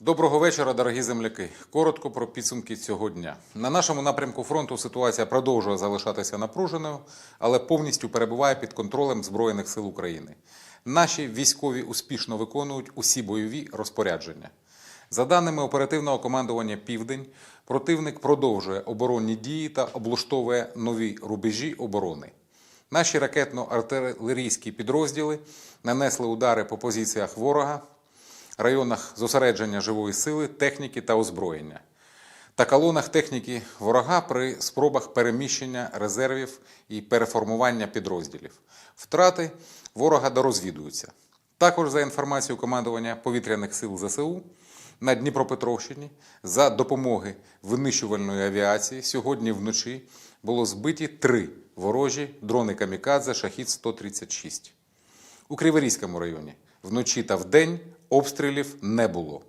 Доброго вечора, дорогі земляки. Коротко про підсумки цього дня. На нашому напрямку фронту ситуація продовжує залишатися напруженою, але повністю перебуває під контролем Збройних сил України. Наші військові успішно виконують усі бойові розпорядження. За даними оперативного командування Південь, противник продовжує оборонні дії та облаштовує нові рубежі оборони. Наші ракетно-артилерійські підрозділи нанесли удари по позиціях ворога, районах зосередження живої сили, техніки та озброєння та колонах техніки ворога при спробах переміщення резервів і переформування підрозділів. Втрати ворога дорозвідуються. Також за інформацією командування повітряних сил ЗСУ на Дніпропетровщині за допомоги винищувальної авіації сьогодні вночі було збиті три ворожі дрони камікадзе Шахід 136 у Криворізькому районі. Вночі та вдень обстрілів не було.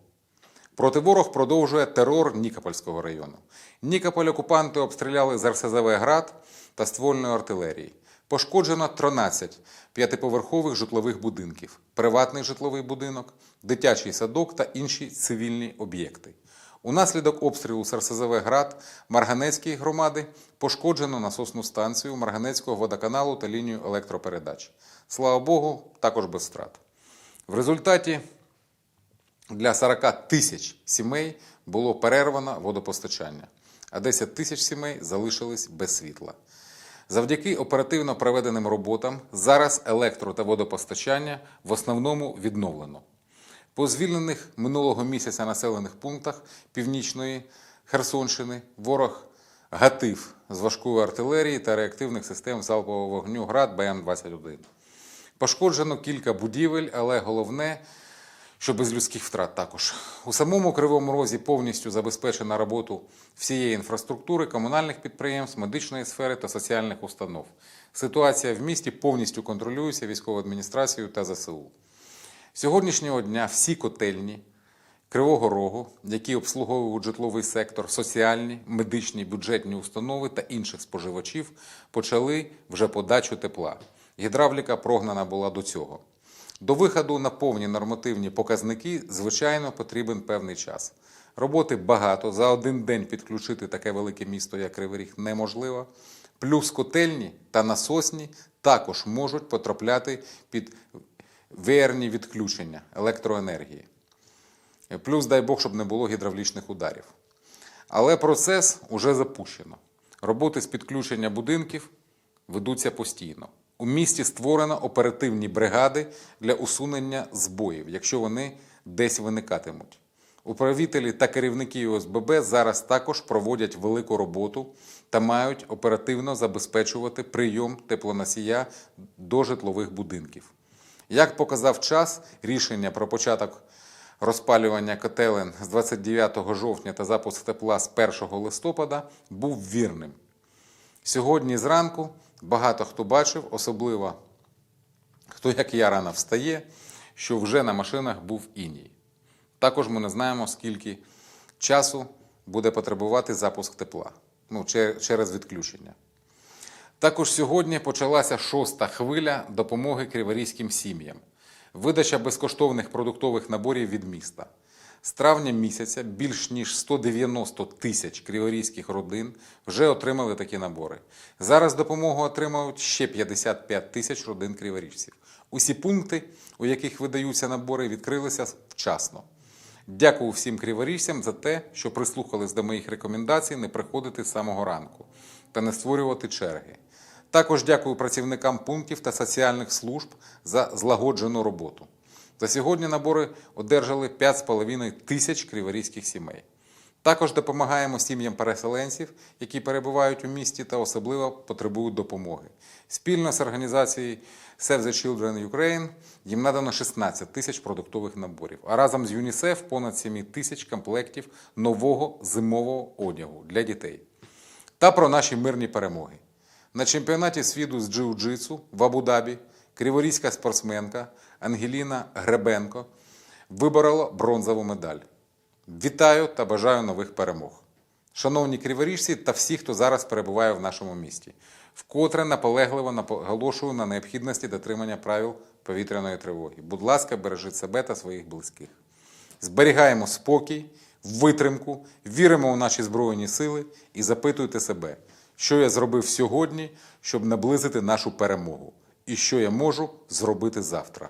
Проти ворог продовжує терор Нікопольського району. Нікополь окупанти обстріляли з РСЗВ «Град» та ствольної артилерії. Пошкоджено 13 п'ятиповерхових житлових будинків, приватний житловий будинок, дитячий садок та інші цивільні об'єкти. Унаслідок обстрілу з РСЗВ «Град» Марганецької громади пошкоджено насосну станцію Марганецького водоканалу та лінію електропередач. Слава Богу, також без втрат. В результаті для 40 тисяч сімей було перервано водопостачання, а 10 тисяч сімей залишились без світла. Завдяки оперативно проведеним роботам зараз електро та водопостачання в основному відновлено. По звільнених минулого місяця населених пунктах північної Херсонщини ворог гатив з важкої артилерії та реактивних систем залпового вогню ГРАД БМ-21. Пошкоджено кілька будівель, але головне, що без людських втрат також. У самому Кривому Розі повністю забезпечена роботу всієї інфраструктури, комунальних підприємств, медичної сфери та соціальних установ. Ситуація в місті повністю контролюється військовою адміністрацією та ЗСУ. Сьогоднішнього дня всі котельні Кривого Рогу, які обслуговують житловий сектор, соціальні, медичні, бюджетні установи та інших споживачів, почали вже подачу тепла. Гідравліка прогнана була до цього. До виходу на повні нормативні показники, звичайно, потрібен певний час. Роботи багато. За один день підключити таке велике місто, як Кривий неможливо. Плюс котельні та насосні також можуть потрапляти під веерні відключення електроенергії. Плюс, дай Бог, щоб не було гідравлічних ударів. Але процес уже запущено. Роботи з підключення будинків ведуться постійно. У місті створено оперативні бригади для усунення збоїв, якщо вони десь виникатимуть. Управителі та керівники ОСББ зараз також проводять велику роботу та мають оперативно забезпечувати прийом теплоносія до житлових будинків. Як показав час, рішення про початок розпалювання котелень з 29 жовтня та запуск тепла з 1 листопада був вірним. Сьогодні зранку багато хто бачив, особливо хто, як я рано встає, що вже на машинах був іній. Також ми не знаємо, скільки часу буде потребувати запуск тепла ну, через відключення. Також сьогодні почалася шоста хвиля допомоги криворізьким сім'ям. Видача безкоштовних продуктових наборів від міста. З травня місяця більш ніж 190 тисяч криворізьких родин вже отримали такі набори. Зараз допомогу отримують ще 55 тисяч родин криворіжців. Усі пункти, у яких видаються набори, відкрилися вчасно. Дякую всім криворіжцям за те, що прислухались до моїх рекомендацій не приходити з самого ранку та не створювати черги. Також дякую працівникам пунктів та соціальних служб за злагоджену роботу. За сьогодні набори одержали 5,5 тисяч криворізьких сімей. Також допомагаємо сім'ям переселенців, які перебувають у місті та особливо потребують допомоги. Спільно з організацією Save the Children Ukraine їм надано 16 тисяч продуктових наборів, а разом з ЮНІСЕФ понад 7 тисяч комплектів нового зимового одягу для дітей. Та про наші мирні перемоги. На чемпіонаті світу з джиу-джитсу в Абу-Дабі криворізька спортсменка Ангеліна Гребенко виборола бронзову медаль. Вітаю та бажаю нових перемог! Шановні криворіжці та всі, хто зараз перебуває в нашому місті, вкотре наполегливо наголошую на необхідності дотримання правил повітряної тривоги. Будь ласка, бережіть себе та своїх близьких. Зберігаємо спокій, витримку, віримо у наші Збройні сили і запитуйте себе, що я зробив сьогодні, щоб наблизити нашу перемогу, і що я можу зробити завтра.